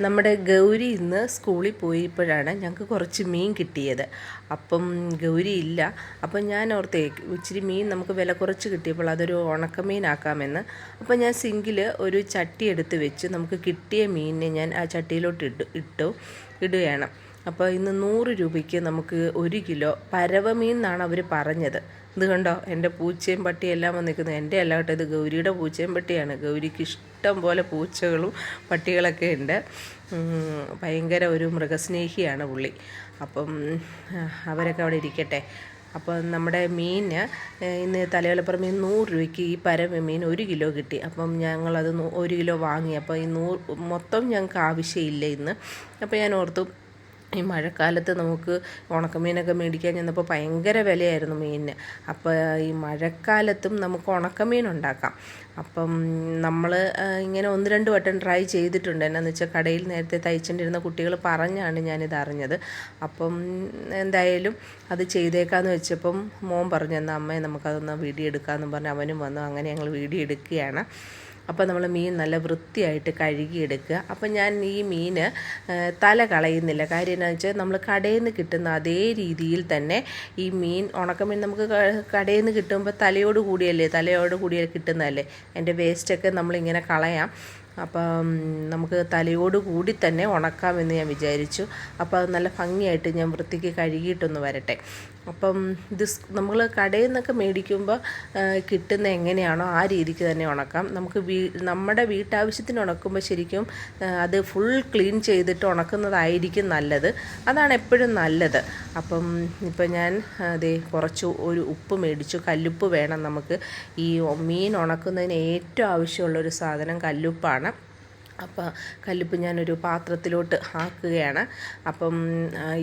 നമ്മുടെ ഗൗരി ഇന്ന് സ്കൂളിൽ പോയപ്പോഴാണ് ഞങ്ങൾക്ക് കുറച്ച് മീൻ കിട്ടിയത്. അപ്പം ഗൗരി ഇല്ല. അപ്പം ഞാൻ ഓർത്തേ ഇച്ചിരി മീൻ നമുക്ക് വില കുറച്ച് കിട്ടിയപ്പോൾ അതൊരു ഉണക്കമീനാക്കാമെന്ന്. അപ്പം ഞാൻ സിങ്കിൽ ഒരു ചട്ടി എടുത്ത് വെച്ച് നമുക്ക് കിട്ടിയ മീനിനെ ഞാൻ ആ ചട്ടിയിലോട്ട് ഇട്ടു ഇട്ടു ഇടുകയാണ്. അപ്പോൾ ഇന്ന് നൂറ് രൂപയ്ക്ക് നമുക്ക് ഒരു കിലോ പരവമീൻ എന്നാണ് അവർ പറഞ്ഞത്. ഇത് കണ്ടോ? എന്റെ പൂച്ചയും പട്ടിയെല്ലാം വന്ന് നിൽക്കുന്നത് എന്റെ അല്ല കേട്ടോ ഇത് ഗൗരിയുടെ പൂച്ചയും പട്ടിയാണ്. ഗൗരിക്ക് ഇഷ്ടം പോലെ പൂച്ചകളും പട്ടികളൊക്കെ ഉണ്ട്. ഭയങ്കര ഒരു മൃഗസ്നേഹിയാണ് പുള്ളി. അപ്പം അവരൊക്കെ അവിടെ ഇരിക്കട്ടെ. അപ്പോൾ നമ്മുടെ മീൻ ഇന്ന് തലയോലപ്പുറം മീൻ നൂറ് രൂപയ്ക്ക് ഈ പരമ മീൻ ഒരു കിലോ കിട്ടി. അപ്പം ഞങ്ങളത് ഒരു കിലോ വാങ്ങി. അപ്പോൾ ഈ നൂറ് മൊത്തം ഞങ്ങൾക്ക് ആവശ്യമില്ല ഇന്ന്. അപ്പോൾ ഞാൻ ഓർത്തു ഈ മഴക്കാലത്ത് നമുക്ക് ഉണക്കമീനൊക്കെ മേടിക്കാൻ ചെന്നപ്പോൾ ഭയങ്കര വിലയായിരുന്നു മീനിന്. അപ്പോൾ ഈ മഴക്കാലത്തും നമുക്ക് ഉണക്കമീൻ ഉണ്ടാക്കാം. അപ്പം നമ്മൾ ഇങ്ങനെ ഒന്ന് രണ്ട് വട്ടം ട്രൈ ചെയ്തിട്ടുണ്ട്. എന്നാന്ന് വെച്ചാൽ കടയിൽ നേരത്തെ തയ്ച്ചിട്ടിരുന്ന കുട്ടികൾ പറഞ്ഞാണ് ഞാനിത് അറിഞ്ഞത്. അപ്പം എന്തായാലും അത് ചെയ്തേക്കാന്ന് വെച്ചപ്പം മോൻ പറഞ്ഞു എന്നാൽ അമ്മയെ നമുക്കതൊന്ന് വീഡിയോ എടുക്കാമെന്ന് പറഞ്ഞ് അവനും വന്നു. അങ്ങനെ ഞങ്ങൾ വീഡിയോ എടുക്കുകയാണ്. അപ്പോൾ നമ്മൾ മീൻ നല്ല വൃത്തിയായിട്ട് കഴുകിയെടുക്കുക. അപ്പോൾ ഞാൻ ഈ മീൻ തല കളയുന്നില്ല. കാര്യം എന്താണെന്ന് വെച്ചാൽ നമ്മൾ കടയിൽ നിന്ന് കിട്ടുന്ന അതേ രീതിയിൽ തന്നെ ഈ മീൻ ഉണക്കമീൻ നമുക്ക് കടയിൽ നിന്ന് കിട്ടുമ്പോൾ തലയോട് കൂടിയല്ലേ തലയോട് കൂടിയ കിട്ടുന്നതല്ലേ? എന്റെ വേസ്റ്റൊക്കെ നമ്മളിങ്ങനെ കളയാം. അപ്പം നമുക്ക് തലയോട് കൂടി തന്നെ ഉണക്കാമെന്ന് ഞാൻ വിചാരിച്ചു. അപ്പോൾ അത് നല്ല ഭംഗിയായിട്ട് ഞാൻ വൃത്തിക്ക് കഴുകിയിട്ടൊന്ന് വരട്ടെ. അപ്പം ഇത് നമ്മൾ കടയിൽ നിന്നൊക്കെ മേടിക്കുമ്പോൾ കിട്ടുന്ന എങ്ങനെയാണോ ആ രീതിക്ക് തന്നെ ഉണക്കാം. നമുക്ക് വീ നമ്മുടെ വീട്ടാവശ്യത്തിന് ഉണക്കുമ്പോൾ ശരിക്കും അത് ഫുൾ ക്ലീൻ ചെയ്തിട്ട് ഉണക്കുന്നതായിരിക്കും നല്ലത്. അതാണ് എപ്പോഴും നല്ലത്. അപ്പം ഇപ്പം ഞാൻ അതേ കുറച്ച് ഒരു ഉപ്പ് മേടിച്ചു. കല്ലുപ്പ് വേണം നമുക്ക്. ഈ മീൻ ഉണക്കുന്നതിന് ഏറ്റവും ആവശ്യമുള്ള ഒരു സാധനം കല്ലുപ്പാണ്. അപ്പോൾ കല്ലുപ്പ് ഞാനൊരു പാത്രത്തിലോട്ട് ആക്കുകയാണ്. അപ്പം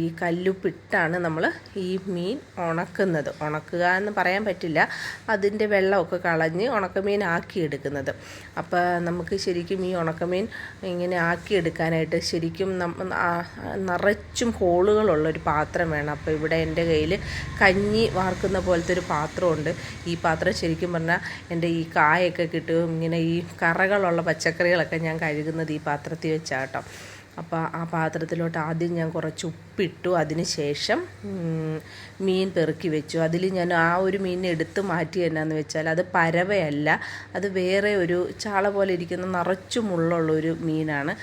ഈ കല്ലുപ്പിട്ടാണ് നമ്മൾ ഈ മീൻ ഉണക്കുന്നത്. ഉണക്കുക എന്ന് പറയാൻ പറ്റില്ല. അതിന്റെ വെള്ളമൊക്കെ കളഞ്ഞ് ഉണക്കമീൻ ആക്കിയെടുക്കുന്നത്. അപ്പോൾ നമുക്ക് ശരിക്കും ഈ ഉണക്കമീൻ ഇങ്ങനെ ആക്കിയെടുക്കാനായിട്ട് ശരിക്കും നിറച്ചും ഹോളുകളുള്ളൊരു പാത്രം വേണം. അപ്പോൾ ഇവിടെ എന്റെ കയ്യിൽ കഞ്ഞി വാർക്കുന്ന പോലത്തെ ഒരു പാത്രമുണ്ട്. ഈ പാത്രം ശരിക്കും പറഞ്ഞാൽ എന്റെ ഈ കായൊക്കെ കിട്ടും. ഇങ്ങനെ ഈ കറകളുള്ള പച്ചക്കറികളൊക്കെ ഞാൻ കഴുകുന്നത് ഈ പാത്രത്തിൽ വെച്ചാട്ടോ അപ്പോൾ ആ പാത്രത്തിലോട്ട് ആദ്യം ഞാൻ കുറച്ച് ഉപ്പിട്ടു. അതിന് ശേഷം മീൻ പെറുക്കി വെച്ചു. അതിൽ ഞാൻ ആ ഒരു മീൻ എടുത്ത് മാറ്റി എന്നാന്ന് വെച്ചാൽ അത് പരവയല്ല. അത് വേറെ ഒരു ചാള പോലെ ഇരിക്കുന്ന നിറച്ചു മുള്ളുള്ള ഒരു മീനാണ്.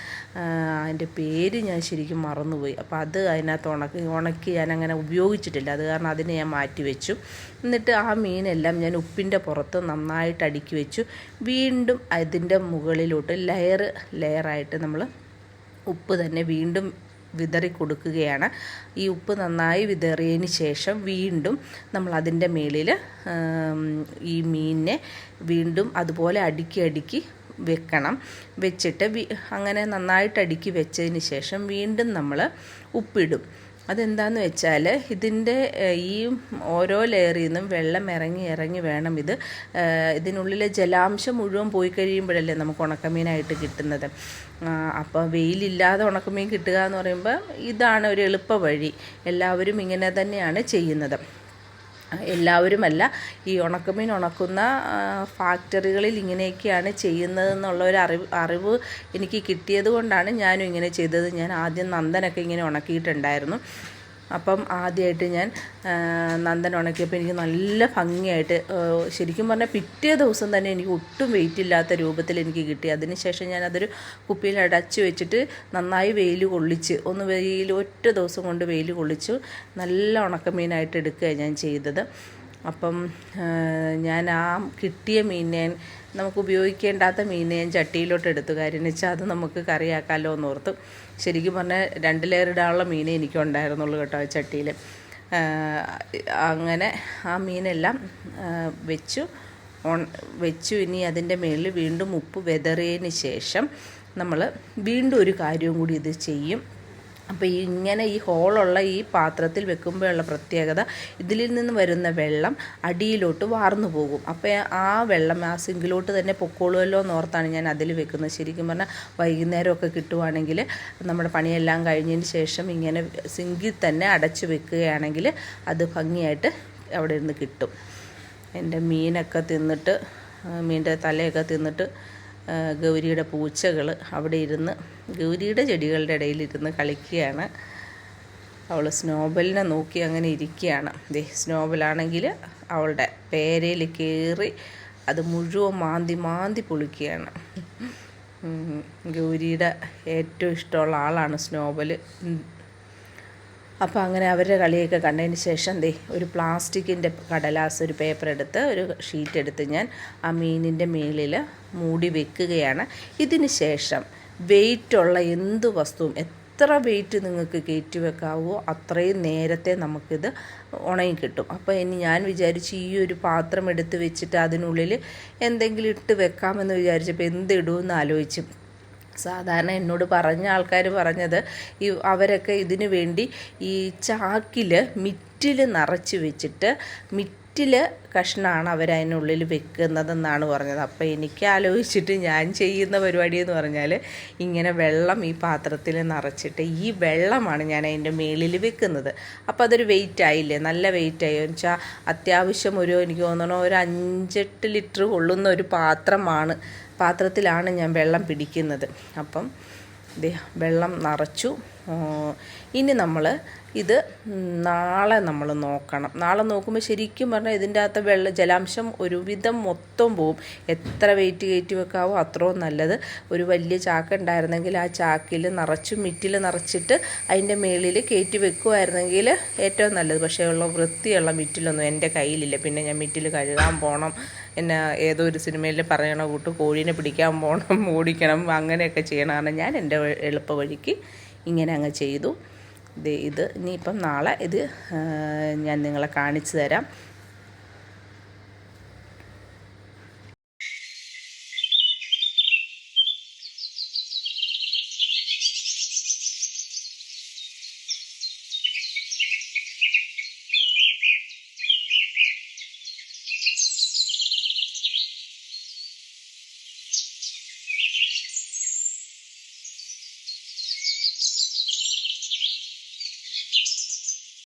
അതിന്റെ പേര് ഞാൻ ശരിക്കും മറന്നുപോയി. അപ്പോൾ അത് അതിനകത്ത് ഉണക്കി ഉണക്കി ഞാൻ അങ്ങനെ ഉപയോഗിച്ചിട്ടില്ല. അത് കാരണം അതിനെ ഞാൻ മാറ്റി വെച്ചു. എന്നിട്ട് ആ മീനെല്ലാം ഞാൻ ഉപ്പിന്റെ പുറത്ത് നന്നായിട്ട് അടുക്കി വെച്ചു. വീണ്ടും അതിന്റെ മുകളിലോട്ട് ലെയർ ലെയറായിട്ട് നമ്മൾ ഉപ്പ് തന്നെ വീണ്ടും വിതറി കൊടുക്കുകയാണ്. ഈ ഉപ്പ് നന്നായി വിതറിയതിന് ശേഷം വീണ്ടും നമ്മൾ അതിന്റെ മേളിൽ ഈ മീനിനെ വീണ്ടും അതുപോലെ അടുക്കി അടുക്കി വെക്കണം. വെച്ചിട്ട് അങ്ങനെ നന്നായിട്ട് അടുക്കി വെച്ചതിന് ശേഷം വീണ്ടും നമ്മൾ ഉപ്പിടും. അതെന്താന്ന് വെച്ചാൽ ഇതിന്റെ ഈ ഓരോ ലെയറിൽ നിന്നും വെള്ളം ഇറങ്ങി ഇറങ്ങി വേണം ഇത് ഇതിനുള്ളിലെ ജലാംശം മുഴുവൻ പോയി കഴിയുമ്പോഴല്ലേ നമുക്ക് ഉണക്കമീനായിട്ട് കിട്ടുന്നത്. അപ്പോൾ വെയിലില്ലാതെ ഉണക്കമീൻ കിട്ടുക എന്ന് പറയുമ്പോൾ ഇതാണ് ഒരു എളുപ്പ വഴി. എല്ലാവരും ഇങ്ങനെ തന്നെയാണ് ചെയ്യുന്നത്. എല്ലാവരുമല്ല. ഈ ഉണക്കമീൻ ഉണക്കുന്ന ഫാക്ടറികളിൽ ഇങ്ങനെയൊക്കെയാണ് ചെയ്യുന്നതെന്നുള്ള ഒരു അറിവ് അറിവ് എനിക്ക് കിട്ടിയത് കൊണ്ടാണ് ഞാനും ഇങ്ങനെ ചെയ്തത്. ഞാൻ ആദ്യം നന്ദനൊക്കെ ഇങ്ങനെ ഉണക്കിയിട്ടുണ്ടായിരുന്നു. അപ്പം ആദ്യമായിട്ട് ഞാൻ നന്ദൻ ഉണക്കിയപ്പോൾ എനിക്ക് നല്ല ഭംഗിയായിട്ട് ശരിക്കും പറഞ്ഞാൽ പിറ്റേ ദിവസം തന്നെ എനിക്ക് ഒട്ടും വെയിറ്റ് ഇല്ലാത്ത രൂപത്തിൽ എനിക്ക് കിട്ടി. അതിനുശേഷം ഞാൻ അതൊരു കുപ്പിയിൽ അടച്ച് വെച്ചിട്ട് നന്നായി വെയിൽ കൊള്ളിച്ച് ഒന്ന് വെയിൽ ഒറ്റ ദിവസം കൊണ്ട് വെയിൽ കൊള്ളിച്ചു നല്ല ഉണക്കമീനായിട്ട് എടുക്കുകയാണ് ഞാൻ ചെയ്തത്. അപ്പം ഞാൻ ആ കിട്ടിയ മീനിനെ നമുക്ക് ഉപയോഗിക്കേണ്ടാത്ത മീനിനെ ചട്ടിയിലോട്ട് എടുത്തു. കാര്യം വെച്ചാൽ അത് നമുക്ക് കറിയാക്കാമല്ലോ ഓർത്തു ശരിക്കും പറഞ്ഞാൽ രണ്ട് ലെയർ ഇടാനുള്ള മീനേ എനിക്കുണ്ടായിരുന്നുള്ളൂ കേട്ടോ ചട്ടിയിൽ അങ്ങനെ ആ മീനെല്ലാം വെച്ചു. ഓൺ വെച്ചു. ഇനി അതിന്റെ മേളിൽ വീണ്ടും ഉപ്പ് വെതറിയതിന് ശേഷം നമ്മൾ വീണ്ടും ഒരു കാര്യവും കൂടി ഇത് ചെയ്യും. അപ്പോൾ ഇങ്ങനെ ഈ ഹോളുള്ള ഈ പാത്രത്തിൽ വെക്കുമ്പോഴുള്ള പ്രത്യേകത ഇതിൽ നിന്ന് വരുന്ന വെള്ളം അടിയിലോട്ട് വാർന്നു പോകും. അപ്പോൾ ആ വെള്ളം ആ സിങ്കിലോട്ട് തന്നെ പൊക്കോളുമല്ലോ എന്ന് ഓർത്താണ് ഞാൻ അതിൽ വെക്കുന്നത്. ശരിക്കും പറഞ്ഞാൽ വൈകുന്നേരമൊക്കെ കിട്ടുവാണെങ്കിൽ നമ്മുടെ പണിയെല്ലാം കഴിഞ്ഞതിന് ശേഷം ഇങ്ങനെ സിങ്കിൽ തന്നെ അടച്ചു വെക്കുകയാണെങ്കിൽ അത് ഭംഗിയായിട്ട് അവിടെ നിന്ന് കിട്ടും. എന്റെ മീനൊക്കെ തിന്നിട്ട് മീന്റെ തലയൊക്കെ തിന്നിട്ട് ഗൗരിയുടെ പൂച്ചകൾ അവിടെ ഇരുന്ന് ഗൗരിയുടെ ചെടികളുടെ ഇടയിലിരുന്ന് കളിക്കുകയാണ്. അവൾ സ്നോബലിനെ നോക്കി അങ്ങനെ ഇരിക്കുകയാണ്. ദേ സ്നോബലാണെങ്കിൽ അവളുടെ പേരയിൽ കയറി അത് മുഴുവൻ മാന്തി മാന്തി പൊളിക്കുകയാണ്. ഗൗരിയുടെ ഏറ്റവും ഇഷ്ടമുള്ള ആളാണ് സ്നോബൽ അപ്പോൾ അങ്ങനെ അവരുടെ കളിയൊക്കെ കണ്ടതിന് ശേഷം ദേ ഒരു പ്ലാസ്റ്റിക്കിന്റെ കടലാസ് ഒരു പേപ്പർ എടുത്ത് ഒരു ഷീറ്റ് എടുത്ത് ഞാൻ ആ മീനിന്റെ മേളിൽ മൂടി വെക്കുകയാണ്. ഇതിന് ശേഷം വെയിറ്റുള്ള എന്ത് വസ്തുവും എത്ര വെയിറ്റ് നിങ്ങൾക്ക് കയറ്റി വെക്കാവോ അത്രയും നേരത്തെ നമുക്കിത് ഉണങ്ങി കിട്ടും. അപ്പോൾ ഇനി ഞാൻ വിചാരിച്ചു ഈ ഒരു പാത്രം എടുത്ത് വെച്ചിട്ട് അതിനുള്ളിൽ എന്തെങ്കിലും ഇട്ട് വെക്കാമെന്ന് വിചാരിച്ചപ്പോൾ എന്തിടുമെന്ന് ആലോചിച്ചു. സാധാരണ എന്നോട് പറഞ്ഞ ആൾക്കാർ പറഞ്ഞത് ഈ അവരൊക്കെ ഇതിനു വേണ്ടി ഈ ചാക്കിൽ മിറ്റിൽ നിറച്ച് വെച്ചിട്ട് മിറ്റിൽ കഷ്ണമാണ് അവരതിനുള്ളിൽ വെക്കുന്നതെന്നാണ് പറഞ്ഞത്. അപ്പോൾ എനിക്ക് ആലോചിച്ചിട്ട് ഞാൻ ചെയ്യുന്ന പരിപാടി എന്ന് പറഞ്ഞാൽ ഇങ്ങനെ വെള്ളം ഈ പാത്രത്തിൽ നിറച്ചിട്ട് ഈ വെള്ളമാണ് ഞാൻ അതിന്റെ മേളിൽ വെക്കുന്നത്. അപ്പോൾ അതൊരു വെയിറ്റ് ആയില്ലേ? നല്ല വെയിറ്റ് ആയി. എന്ന് വെച്ചാൽ അത്യാവശ്യം ഒരു എനിക്ക് തോന്നണ ഒരു അഞ്ചെട്ട് ലിറ്റർ കൊള്ളുന്ന ഒരു പാത്രമാണ്. പാത്രത്തിലാണ് ഞാൻ വെള്ളം പിടിക്കുന്നത്. അപ്പം വെള്ളം നിറച്ചു. ഇനി നമ്മൾ ഇത് നാളെ നമ്മൾ നോക്കണം. നാളെ നോക്കുമ്പോൾ ശരിക്കും പറഞ്ഞാൽ ഇതിന്റെ അകത്ത് വെള്ള ജലാംശം ഒരുവിധം മൊത്തം പോവും. എത്ര വെയിറ്റ് കയറ്റി വെക്കാവോ അത്രയും നല്ലത്. ഒരു വലിയ ചാക്ക് ഉണ്ടായിരുന്നെങ്കിൽ ആ ചാക്കിൽ നിറച്ച് മിറ്റിൽ നിറച്ചിട്ട് അതിന്റെ മേളിൽ കയറ്റി വെക്കുമായിരുന്നെങ്കിൽ ഏറ്റവും നല്ലത്. പക്ഷേ ഉള്ള വൃത്തിയുള്ള മിറ്റിലൊന്നും എന്റെ കയ്യിലില്ല. പിന്നെ ഞാൻ മിറ്റിൽ കഴുകാൻ പോകണം എന്നെ ഏതോ ഒരു സിനിമയിൽ പറയണ കൂട്ട് കോഴീനെ പിടിക്കാൻ പോകണം ഓടിക്കണം അങ്ങനെയൊക്കെ ചെയ്യണം കാരണം ഞാൻ എന്റെ എളുപ്പ വഴിക്ക് ഇങ്ങനെ അങ്ങ് ചെയ്തു. ഇത്. ഇനിയിപ്പം നാളെ ഇത് ഞാൻ നിങ്ങളെ കാണിച്ചു തരാം.